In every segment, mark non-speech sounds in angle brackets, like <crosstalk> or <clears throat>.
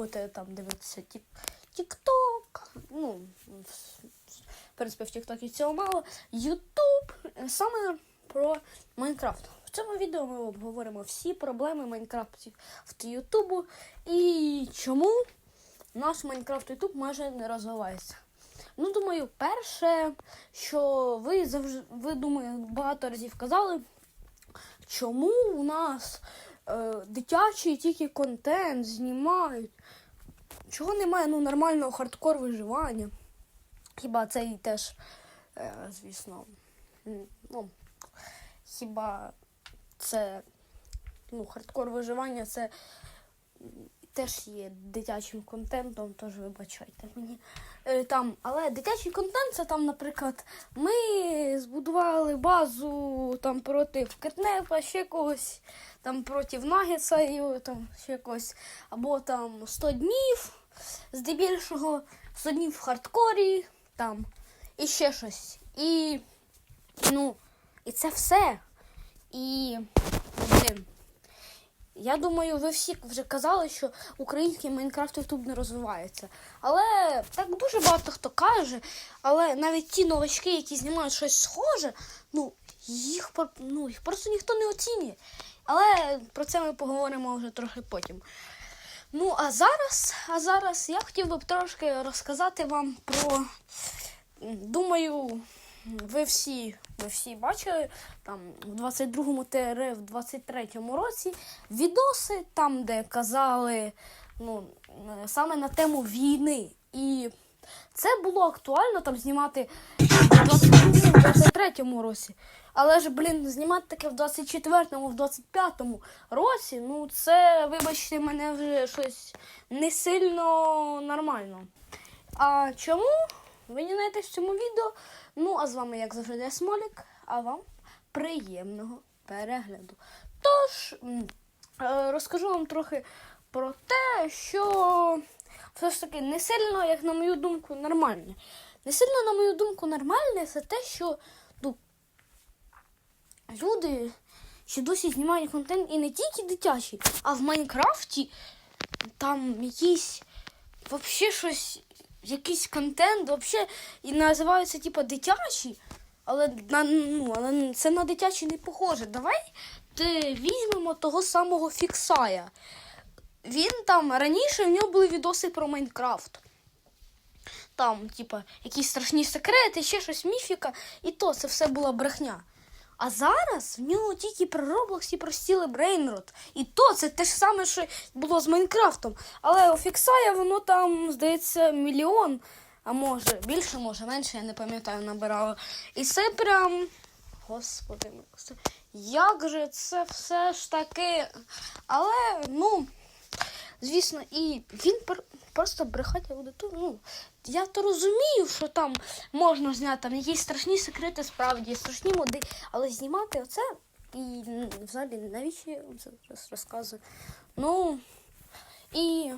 Любите там дивитися тік Тік-Ток. Ну, в принципі, в Тік-Токі цього мало. Ютуб саме про Майнкрафт. В цьому відео ми обговоримо всі проблеми Майнкрафтів в Ютубу і чому наш Майнкрафт Ютуб майже не розвивається. Ну, думаю, перше, що ви завжди, ви думаю, багато разів казали, чому у нас е, дитячий тільки контент знімають. Чого немає ну, нормального хардкор виживання? Хіба цей теж, е, звісно, ну, хіба це ну, хардкор виживання це теж є дитячим контентом, тож вибачайте мені. Е, там, але дитячий контент це там, наприклад, ми збудували базу там проти Кетнепа, ще когось, там проти Нагетса і там ще когось, або там 100 днів, здебільшого 100 днів в хардкорі, там, і ще щось. І, ну, і це все. І, блін, я думаю, ви всі вже казали, що український Майнкрафт Ютуб не розвивається. Але так дуже багато хто каже, але навіть ті новачки, які знімають щось схоже, ну, їх, ну, їх просто ніхто не оцінює. Але про це ми поговоримо вже трохи потім. Ну, а зараз, а зараз я хотів би трошки розказати вам про. Думаю, ви всі, ви всі бачили там в 22-му ТР, в 23-му році відоси, там, де казали ну, саме на тему війни. І це було актуально там знімати в 22-му, 23-му році. Але ж, блін, знімати таке в 24-му, в 25-му році, ну це, вибачте, мене вже щось не сильно нормально. А чому? Ви дізнаєтесь в цьому відео. Ну, а з вами, як завжди, я Смолік, а вам приємного перегляду. Тож, е, розкажу вам трохи про те, що все ж таки не сильно, як на мою думку, нормальне. Не сильно, на мою думку, нормальне це те, що люди ще досі знімають контент і не тільки дитячий, а в Майнкрафті там якісь вообще щось, якийсь контент, вообще і називаються типу дитячі, але на ну, але це на дитячі не похоже. Давай ти візьмемо того самого Фіксая. Він там раніше в нього були відоси про Майнкрафт. Там, типа, якісь страшні секрети, ще щось міфіка, і то це все була брехня. А зараз в нього тільки про Roblox і про стіли Брейнрот. І то це те ж саме, що було з Майнкрафтом. Але у Фіксая воно там, здається, мільйон, а може більше, може менше, я не пам'ятаю, набирало. І це прям. Господи, як же це все ж таки. Але, ну, звісно, і він просто брехати аудиторію. Ну, я то розумію, що там можна зняти там якісь страшні секрети, справді, страшні моди, але знімати оце і взагалі навіщо я вам це розказую? Ну і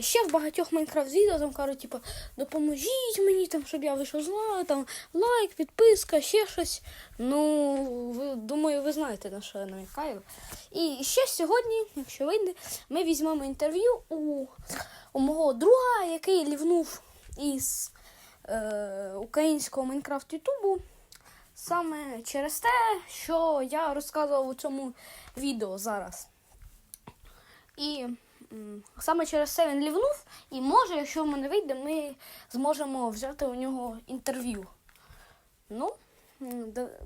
ще в багатьох Майнкрафт відео там кажуть, типу, допоможіть мені, там, щоб я вийшов з лайк, там лайк, підписка, ще щось. Ну, ви, думаю, ви знаєте, на що я намікаю. І ще сьогодні, якщо вийде, ми візьмемо інтерв'ю у, у мого друга, який лівнув із е, українського Майнкрафт Ютубу. Саме через те, що я розказував у цьому відео зараз. І саме через це він лівнув, і може, якщо в мене вийде, ми зможемо взяти у нього інтерв'ю. Ну,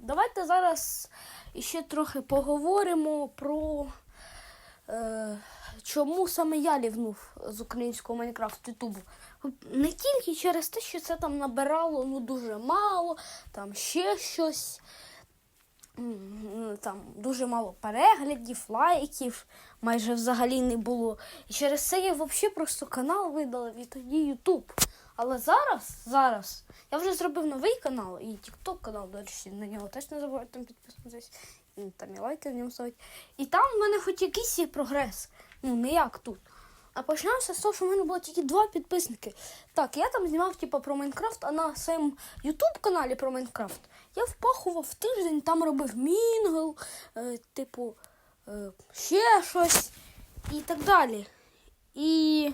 давайте зараз іще трохи поговоримо про е, чому саме я лівнув з українського Майнкрафт Ютубу. Не тільки через те, що це там набирало ну, дуже мало, там ще щось. М, там дуже мало переглядів, лайків, майже взагалі не було. І через це я взагалі просто канал видалив і тоді Ютуб. Але зараз, зараз, я вже зробив новий канал і TikTok канал, до речі, на нього теж не забувайте там підписуватись. Там і лайки в ньому ставити. І там в мене хоч якийсь є прогрес. Ну, не як тут. А починався з того, що в мене було тільки два підписники. Так, я там знімав типу, про Майнкрафт, а на своєму Ютуб каналі про Майнкрафт я впахував тиждень, там робив мінгл, е, типу, е, ще щось і так далі. І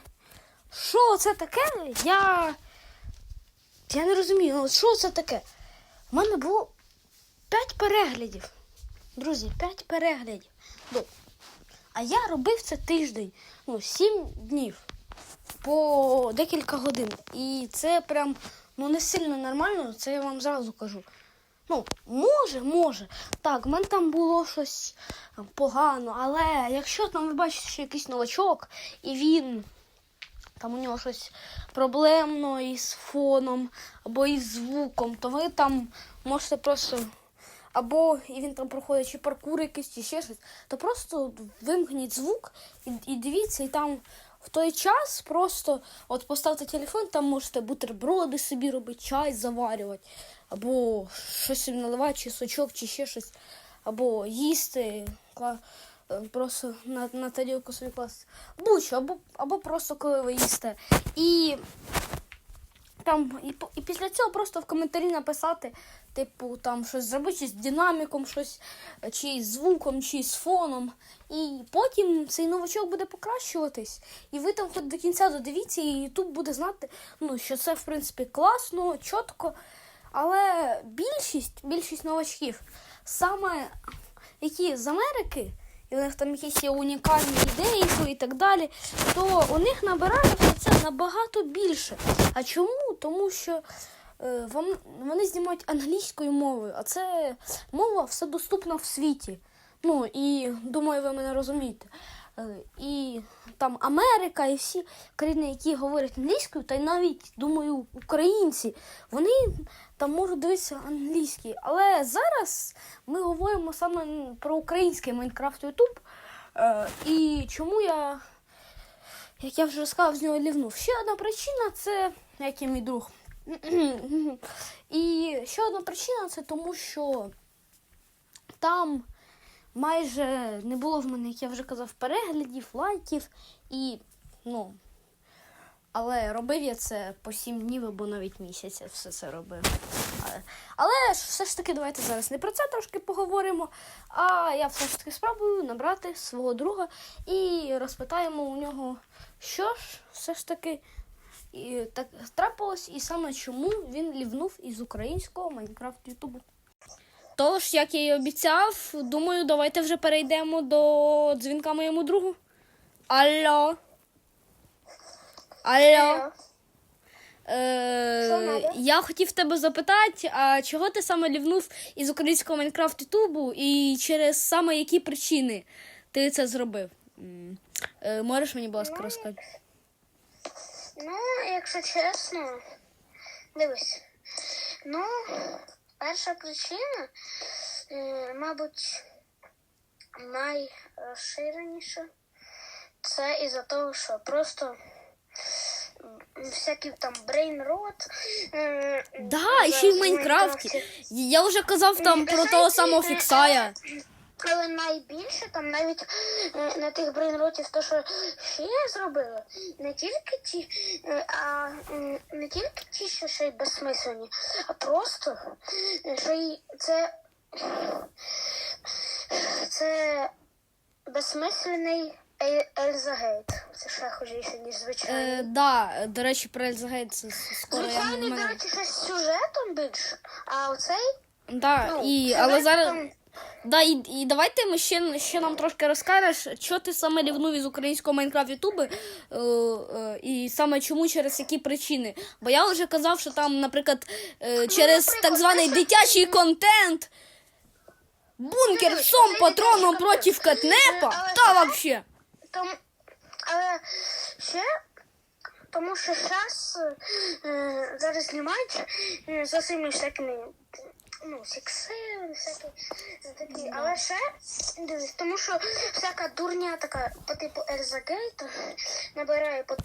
що це таке? Я. Я не розумію, ну, що це таке? У мене було 5 переглядів. Друзі, 5 переглядів. Ну, а я робив це тиждень, ну, 7 днів по декілька годин. І це прям ну, не сильно нормально, це я вам зразу кажу. Ну, може, може. Так, в мене там було щось погано, але якщо там ви бачите, що якийсь новачок, і він там у нього щось проблемно із фоном або із звуком, то ви там можете просто. Або і він там проходить чи паркур якийсь, чи ще щось, то просто вимкніть звук і, і дивіться, і там в той час просто от поставте телефон, там можете бутерброди собі робити, чай заварювати, або щось наливати, чи сочок, чи ще щось, або їсти, е, просто на, на тарілку собі класти. Будь-що, або, або просто коли ви їсте. І там і, і після цього просто в коментарі написати, типу, там щось зробити з динаміком, щось, чи з звуком, чи з фоном. І потім цей новачок буде покращуватись. І ви там хоч до кінця додивіться, і Ютуб буде знати, ну, що це в принципі класно, чітко. Але більшість, більшість новачків, саме які з Америки, і у них там якісь є унікальні ідеї і так далі, то у них набирається це набагато більше. А чому? Тому що е, вони знімають англійською мовою, а це мова все доступна в світі. Ну і думаю, ви мене розумієте. Е, І там Америка і всі країни, які говорять англійською, та й навіть думаю, українці, вони там можуть дивитися англійський. Але зараз ми говоримо саме про український Майнкрафт Ютуб. Е, І чому я, як я вже сказав, з нього лівнув. Ще одна причина це, як і мій друг. <clears throat> І ще одна причина це тому, що там майже не було в мене, як я вже казав, переглядів, лайків і ну. Але робив я це по сім днів або навіть місяця все це робив. Але, все ж таки, давайте зараз не про це трошки поговоримо. А я все ж таки спробую набрати свого друга і розпитаємо у нього, що ж все ж таки і, так трапилось, і саме чому він лівнув із українського Майнкрафт Ютубу. Тож, як я і обіцяв, думаю, давайте вже перейдемо до дзвінка моєму другу. Алло. Алло. Е, я хотів тебе запитати, а чого ти саме лівнув із українського Майнкрафт Ютубу і через саме які причини ти це зробив? Е, можеш мені, будь ласка, розказати? Ну, якщо чесно, дивись. Ну, перша причина, е, мабуть, найрозширеніша. Це із-за того, що просто м, всякі там брейнрот. е, Да, і ще й в Майнкрафті. Я вже казав там про того самого Фіксая. Але найбільше там навіть е, на тих брейнротів, то що ще зробили, не тільки ті, е, а не тільки ті, що ще й безсмислені, а просто е, що й це, це безсмислений Ель- Ельзагейт. Хожіше, ніж звичайний. Е, да, до речі, про Ельзагейт це скоро я в Звичайний, до мене. речі, ще з сюжетом більше, а оцей Да, ну, і, сюжет але зараз. там- Да, і, і давайте ми ще, ще нам трошки розкажеш, що ти саме лівнув із українського Майнкрафт Ютуби, е, е, і саме чому, через які причини. Бо я вже казав, що там, наприклад, е, через наприклад, так званий те, що- дитячий контент, бункер Дивись, сом цей дитячий проти контент. Катнепа, але та це- вообще. Тому, але ще, тому що зараз е, зараз знімають е, за цими всякими ну, сікси, всякі такі. Але ще дивись, тому що всяка дурня така по типу Ельза Гейт набирає по,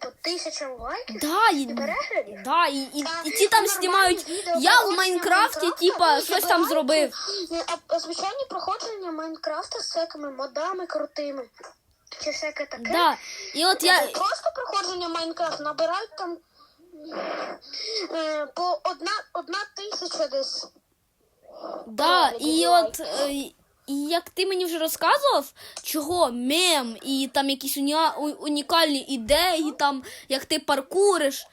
по тисячам лайків Да, і, і переглядів. да, і, і, і ті там знімають. відео Я в Майнкрафті, типа, щось там зробив. е, а звичайні проходження Майнкрафта з всякими модами крутими. Чи всяке таке. Да. І от я. Просто проходження Майнкрафт набирають там е, по одна, одна тисяча десь. Да, і і от е, і як ти мені вже розказував, чого мем і там якісь уні... унікальні ідеї, там як ти паркуриш,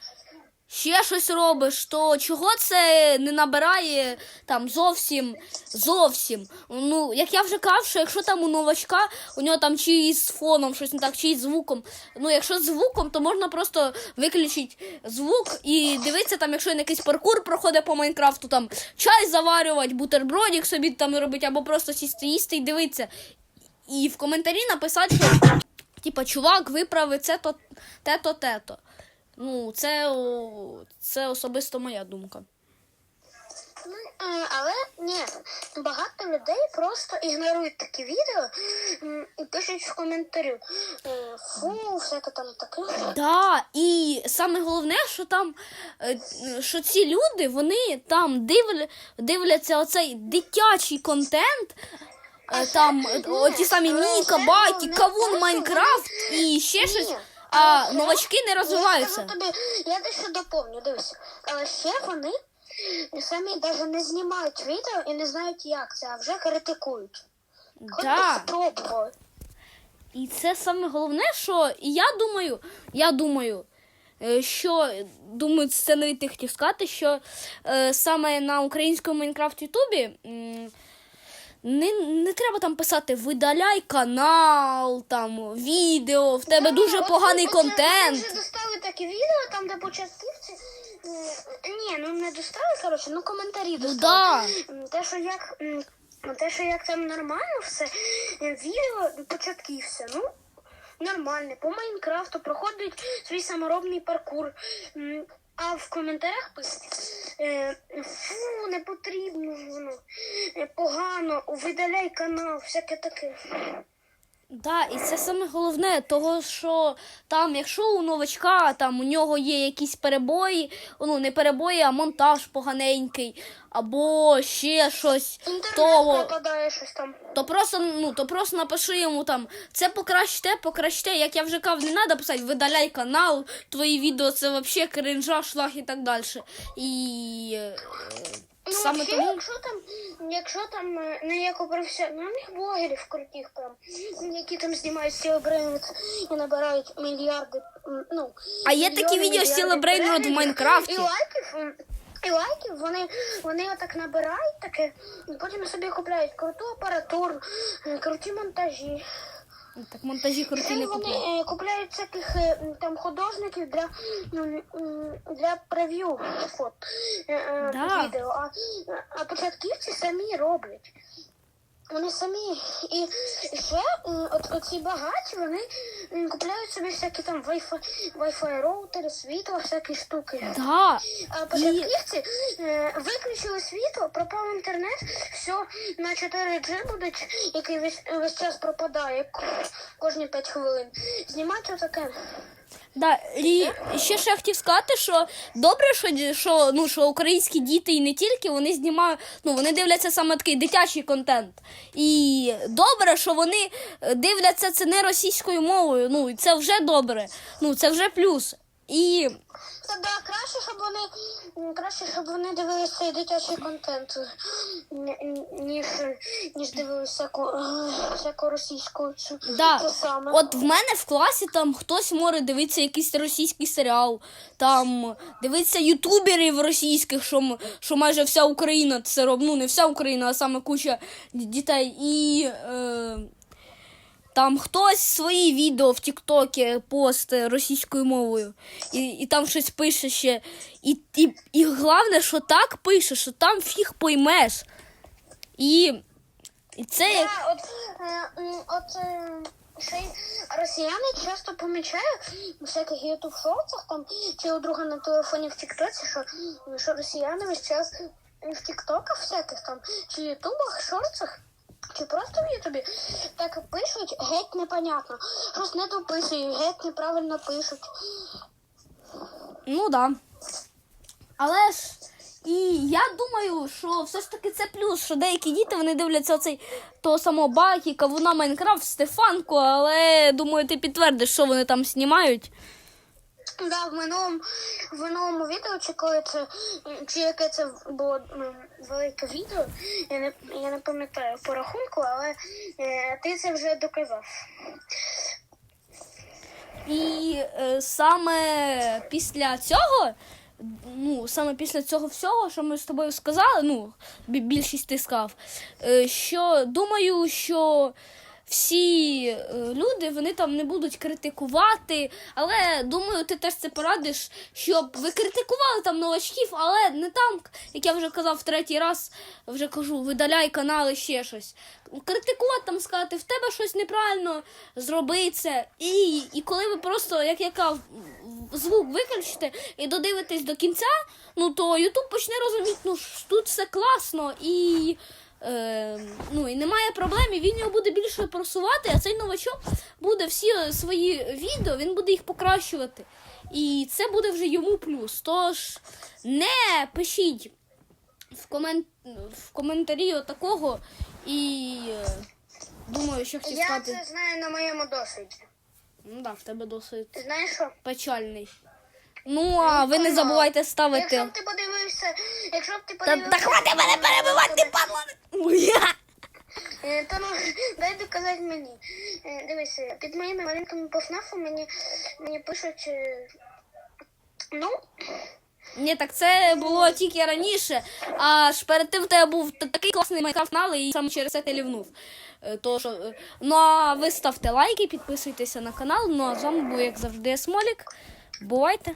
ще щось робиш, то чого це не набирає там зовсім зовсім. Ну, як я вже казав, що якщо там у новачка, у нього там чи із фоном щось не так, чи із звуком. Ну, якщо з звуком, то можна просто виключити звук і дивитися, там, якщо він якийсь паркур проходить по Майнкрафту, там чай заварювати, бутербродик собі там робити, або просто сісти їсти і дивитися. І в коментарі написати, що типа, чувак, виправи це то те-то, те-то. Ну, це, це особисто моя думка. Ну, е, але ні, багато людей просто ігнорують такі відео і пишуть в коментарі. е, Фу, всяке там таке. Да, і саме головне, що там, е, що ці люди, вони там дивля, дивляться оцей дитячий контент. Там оті самі це Баті, Кавун, Майнкрафт і ще щось. А новачки не розвиваються. Я, тобі, я дещо доповню, дивись. Але ще вони самі навіть не знімають відео і не знають, як це, а вже критикують. Хоч Да. спробували. І це саме головне, що я думаю, я думаю, е, що думаю, це навіть ти хотів сказати, що е, саме на українському Майнкрафт Ютубі не, не треба там писати видаляй канал, там відео, в тебе Да, дуже от- поганий от контент. Ми вже достали такі відео, там, де початківці. е, Ні, ну не достали, коротше, ну коментарі Ну достали. да. Те, що як. Те, що як там нормально все, е, відео початківця, ну. Нормально, по Майнкрафту проходить свій саморобний паркур. А в коментарях пишуть, фу, не потрібно воно, е, погано, видаляй канал, всяке таке. Да, і це саме головне, того що там, якщо у новачка там у нього є якісь перебої, ну не перебої, а монтаж поганенький, або ще щось, Інтернет то, пропадає щось там. то просто ну то просто напиши йому там це покращте, покращте. Як я вже казав, не треба писати, видаляй канал, твої відео це взагалі кринжа, шлах і так далі. І е, Ну, саме вообще, тому. якщо там, якщо там е, не як у професіональних блогерів крутих прям, які там знімають Celebrate і набирають мільярди, ну, А є такі мільйони, відео мільярди Celebrate переглядів в Майнкрафті. І лайків, і лайків, вони, вони отак набирають таке, і потім собі купляють круту апаратуру, е, круті монтажі. Так монтажі круті не вони купляють. е, купляють всяких е, там художників для, м, м, для прев'ю фот, е, е, Да. відео, а, а початківці самі роблять. Вони самі. І ще от, оці багаті, вони купляють собі всякі там Wi-Fi, Wi-Fi роутери, світло, всякі штуки. Да. А початківці е, виключили світло, пропав інтернет, все на 4G будуть, який весь, весь час пропадає кожні 5 хвилин. Знімати отаке. Да, і ще ж я хотів сказати, що добре, що, що, ну, що українські діти і не тільки вони знімають, ну вони дивляться саме такий дитячий контент. І добре, що вони е, дивляться це не російською мовою. Ну це вже добре. Ну це вже плюс. І да, краще, щоб вони краще, щоб вони дивилися дитячий контент, ні- ні- ніж, ніж дивилися всяку, російську да, це саме. от в мене в класі там хтось може дивитися якийсь російський серіал, там дивиться ютуберів російських, що, що майже вся Україна це робить. Ну не вся Україна, а саме куча дітей. І е, там хтось свої відео в Тіктокі пости російською мовою, і, і там щось пише ще. І, і, і головне, що так пише, що там фіг поймеш. І, і це як. Да, от, е, от ще й росіяни часто помічають у всяких ютуб шоуцах там чи у друга на телефоні в Тіктоці, що, що росіяни весь час в тіктоках всяких там, чи ютубах, шорцах, чи просто в Ютубі так пишуть геть непонятно. Щось не дописують, геть неправильно пишуть. Ну да. Але ж і я думаю, що все ж таки це плюс, що деякі діти вони дивляться цей того самого Бакі, Кавуна Майнкрафт, Стефанку, але думаю, ти підтвердиш, що вони там знімають. Да, в минулому, в минулому відео, чи коли це, чи яке це було велике відео, я не, я не пам'ятаю по рахунку, але е, ти це вже доказав. І е, саме після цього, ну, саме після цього всього, що ми з тобою сказали, ну, більшість ти сказав, е, що думаю, що всі е, люди вони там не будуть критикувати, але думаю, ти теж це порадиш, щоб ви критикували там новачків, але не там, як я вже казав в третій раз, вже кажу, видаляй канали ще щось. Критикувати там сказати, в тебе щось неправильно, зроби це. І, і коли ви просто, як я казав, звук виключите і додивитесь до кінця, ну то Ютуб почне розуміти, ну тут все класно і. Е, ну і немає проблем, і він його буде більше просувати, а цей новачок буде всі е, свої відео, він буде їх покращувати. І це буде вже йому плюс. Тож не пишіть в, комен... в коментарі отакого і е, думаю, що хотів Я це знаю на моєму досвіді. Ну так, в тебе досить Ти знаєш що? печальний. Ну, а ви не забувайте ставити. Якщо ти подивився, якщо б ти подивився... та хватить мене перебивати, падло! Е, Та ну, дай доказати мені. Е, Дивися, під моїми малюнками по ФНАФу мені, мені пишуть. е, Ну, Ні, так це було тільки раніше, аж перед тим в тебе був такий класний майкрафт канал, і саме через це ти лівнув. Е, То, що, е, ну а ви ставте лайки, підписуйтеся на канал. Ну а з вами був, як завжди, Смолік. Бувайте!